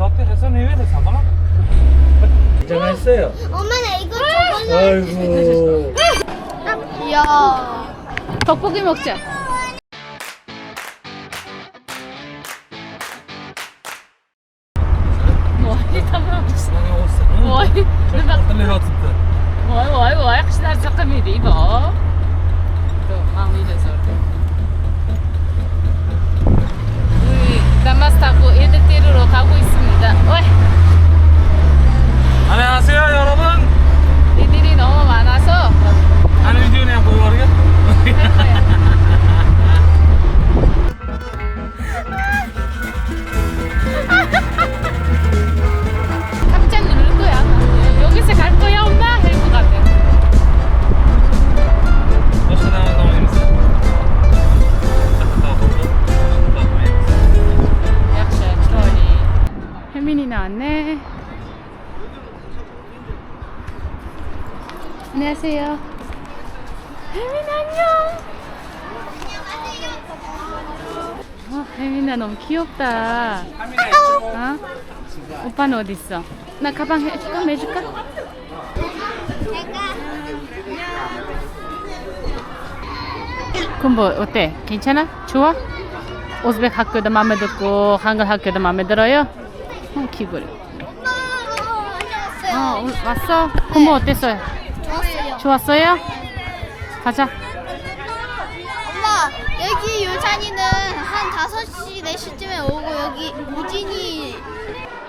너한테 해서 내외를 사봐. 긴장했어요. 엄마는 이거 저번에 아이고. 이야 떡볶이 먹자. Vay tamam. Sana olsun. hı? Vay. Çok hatırlıyorsun. Vay vay vay. Kışlar sakın değil bu. Dur, mamuyle sordu. 우 리 다마스 타고 애들 데리러 가고 있습니다. 어이, 안녕하세요 여러분. 애들이 너무 많아서 ne yapıyor oraya? 할 안녕하세요. 혜민 안녕. 어, 혜민아 너무 귀엽다. 어? 오빠는 어디 있어? 나 가방 해줄까? 매줄까? 그럼 뭐 어때? 괜찮아? 좋아? 오즈벡 학교도 마음에 들고 한글 학교도 마음에 들어요? 어. 안녕하세요 어, 올- 왔어? 그럼 뭐 어땠어요? 좋았어요 좋았어요? 가자. 엄마 여기 요찬이는 한 5시 4시쯤에 오고 여기 우진이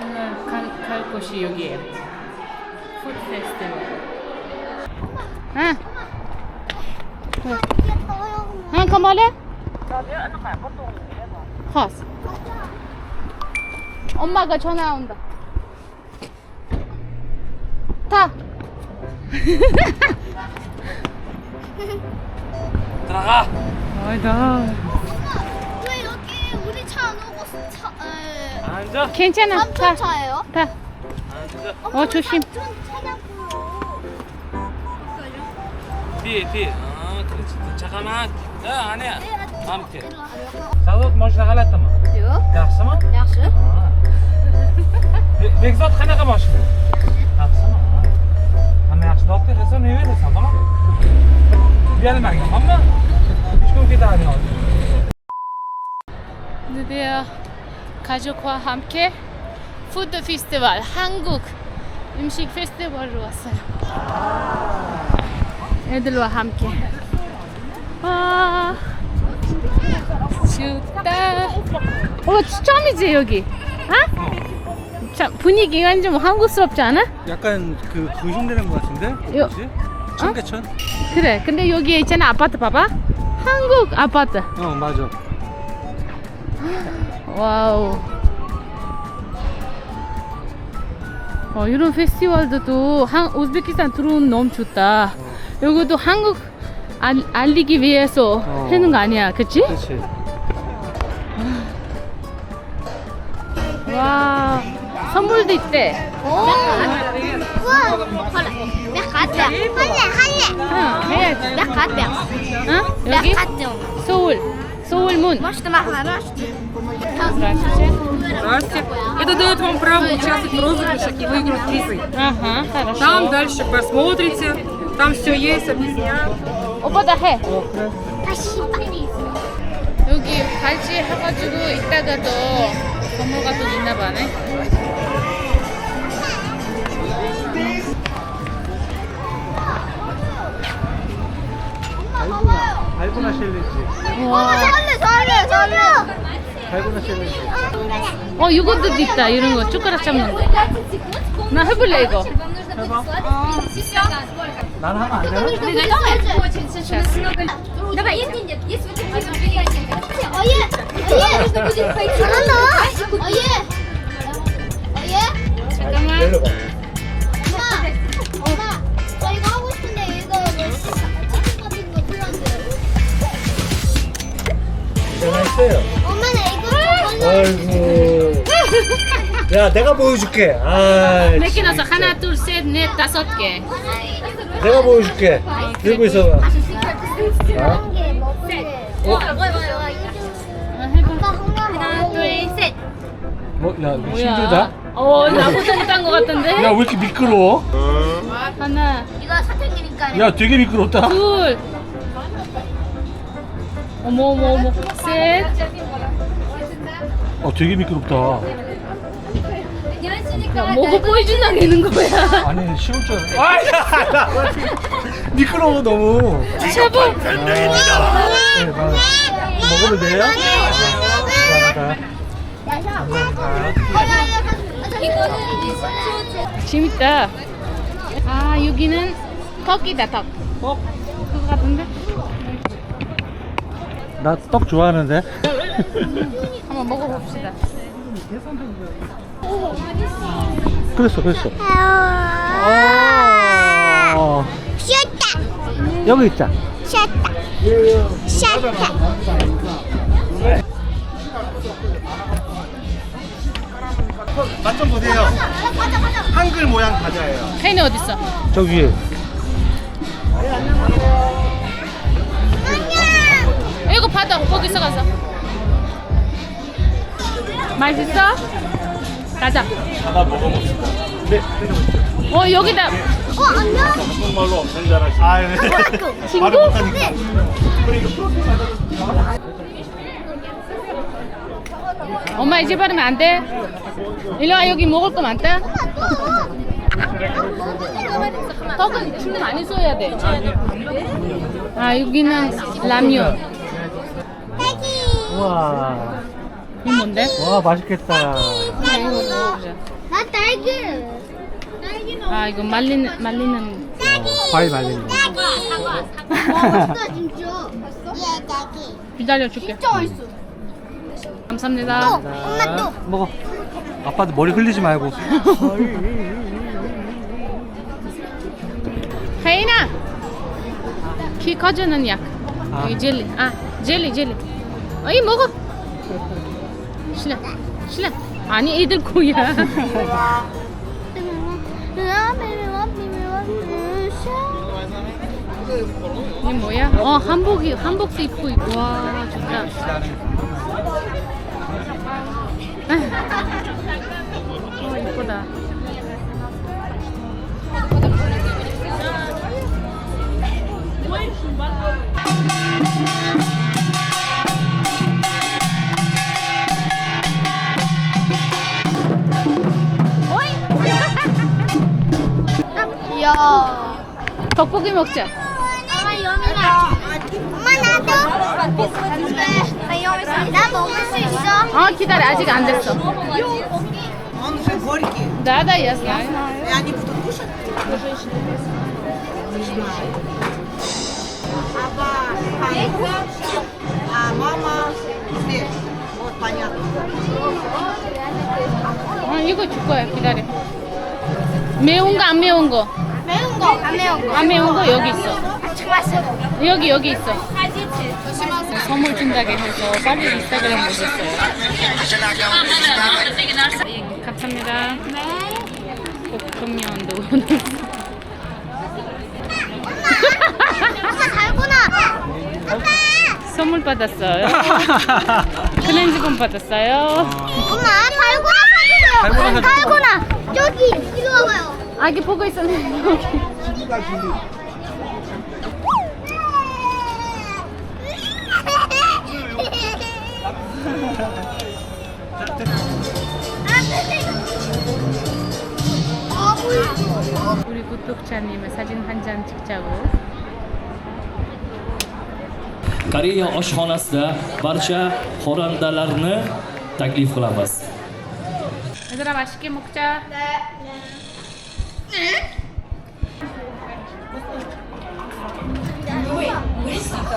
오늘 갈, 갈 곳이 여기에요. 푸드 페스티벌. 응. 응, 가만해. 허스. 엄마가 전화 온다. 타. Teraka. 아이다. 왜 여기 우리 차 안 오고 차, 에, Anca. 괜찮아. 타. 삼촌 차예요? 타. Anca. 어, 조심. 삼촌 차냐고요 Ti, ti. Aa, kılıç. Çakamak. Ha, hani. Amke. Sazot mashina g'alatimi? yo'q Yaxshimi? yaxshi Ha. Be- Bekzod qanaqa mashina? Yaxshi dodga hesa neverasan, bola. Uyalmagin, hamma. Hech kim ketadi hozir. 드디어 가족과 함께 푸드 페스티벌 한국 음식 페스티벌로 왔어요. 애들과 함께. 와 좋다. 어 처음이지 여기? 어? 참 분위기가 좀 한국스럽지 않아? 약간 그 구흉내는 것 같은데? 요- 뭐지? 청계천? 그래. 근데 여기 있잖아 아파트 봐봐. 한국 아파트. 어 맞아. 와우. 어, 이런 페스티벌도 한, 우즈베키스탄 들어오면 너무 좋다. 여기도 한국 알, 알리기 위해서 어. 하는 거 아니야, 그치? 그렇지. 와, 선물도 있대. 우와 몇 가지 할래 할래 응, 해야지. 몇 가지 응? 여기? 몇 가지 소울. 소울문. Может, махарош? Здравствуйте. Это дает вам право участвовать в розыгрышах и выиграть призы. 아하, Там хорошо. дальше посмотрите. Там все есть, объясняю. 오빠 다 해. 다시 빨리 여기 같이 해가지고 이따가도 선물가 또 있나 봐네. 달고나 챌린지. 와. 살래 살래 살래 달고나 챌린지. 어 이것도 있다 이런 거 숟가락 잡는 거. 나 해볼래 이거. 난 하면 안 되나? Давай, нет, нет, нет, если вы хотите мероприятие, 어예 어예 нужно будет пойти. 잘한다 어예 어예 잠깐만. 내려봐. 긴장했어요. 엄마는 아이고. 야 내가 보여줄게. 아, 몇개 넣었어? 하나, 둘, 셋, 넷, 다섯 개. 내가 보여줄게. 들고 있어봐. 게 어? 어, 해봐. 아빠 하나 둘셋 뭐, 야, 이거? 힘들다. 어, 나보다 못한 것 같은데? 야, 왜 이렇게 미끄러워? 하나, 이거 사탕이니까. 야, 되게 미끄럽다. 둘. 어머, 어머, 어머. 셋. 어, 되게 미끄럽다. 야, 뭐가 보여준다는 거야? 아니, 쉬울 줄 알았어. 아, 야, 나 미끄러워, 너무. 제발. 네, 나 먹어도 돼요? 감사합니다. 재밌다. 아, 여기는 떡이다, 떡. 어? 그거 같은데? 나 떡 좋아하는데. 한번 먹어봅시다. 그랬어, 그랬어. 어, 쉬었다. 여기 있자. 쉬었다. 쉬었다. 맛 좀 보세요. 한글 모양 과자예요. 혜인이 어딨어? 저 위에. 이거 받아, 거기서 가서. 맛있어? 가자. 하나 먹어봅시다. 네. 어, 여기다. 어, 안녕. 정말로 엄청 잘하시네. 아, 네. 친구? 말을 못하니까. 엄마 이제 바르면 안 돼. 일로 와, 여기 먹을 거 많다. 떡은 줄 많이 써야 돼. 아, 여기는 라면. 우와. 이거 뭔데? 와, 맛있겠다. 이거 먹어보자. 나 딸기. 딸기는 아, 이거 말리는, 말리는. 과일 말린 거. 맛있다 진짜. 예, 딸기. 기다려 줄게. 진짜 맛있어. 감사합니다. 엄마 또. 먹어. 아빠도 머리 흘리지 말고. 혜인아! 키 커지는 약. 아. 여기 젤리. 아, 젤리, 젤리. 어이, 먹어. 실례. 실례. 아니, 애들 거야. 이게 뭐야? 어, 한복이, 한복도 입고 있고. 와, 좋다. 먹자. 엄마 여민아. 엄마 나도. 나 먹을 수 있어? 어, 기다려. 아직 안 됐어. Да, да, я знаю. И они будут кушать? Папа, а мама здесь. Вот понятно. 어, 이거 줄 거야. 기다려. 매운 거, 안 매운 거? 매운 거. 안 매운 거. 안 매운 거 여기 있어. 좋았어. 여기, 여기 있어. 선물 준다고 해서 빨리 인스타그램 올렸어요. 감사합니다. 볶음면도. 엄마 달구나. 아빠. 선물 받았어요. 클렌즈건 받았어요. 엄마 달고나 사주세요. 달고나? 달고나. 저기 이리 와봐요. 아기 보고 있었네. 여기. 우리 구독자님의 사진 한 장 찍자고. Koreya oshxonasida barcha xorandalarni taklif qilamiz. 얘들아 맛있게 먹자.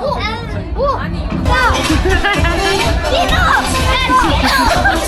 오, 오, 아니, 야, 디노, 디노,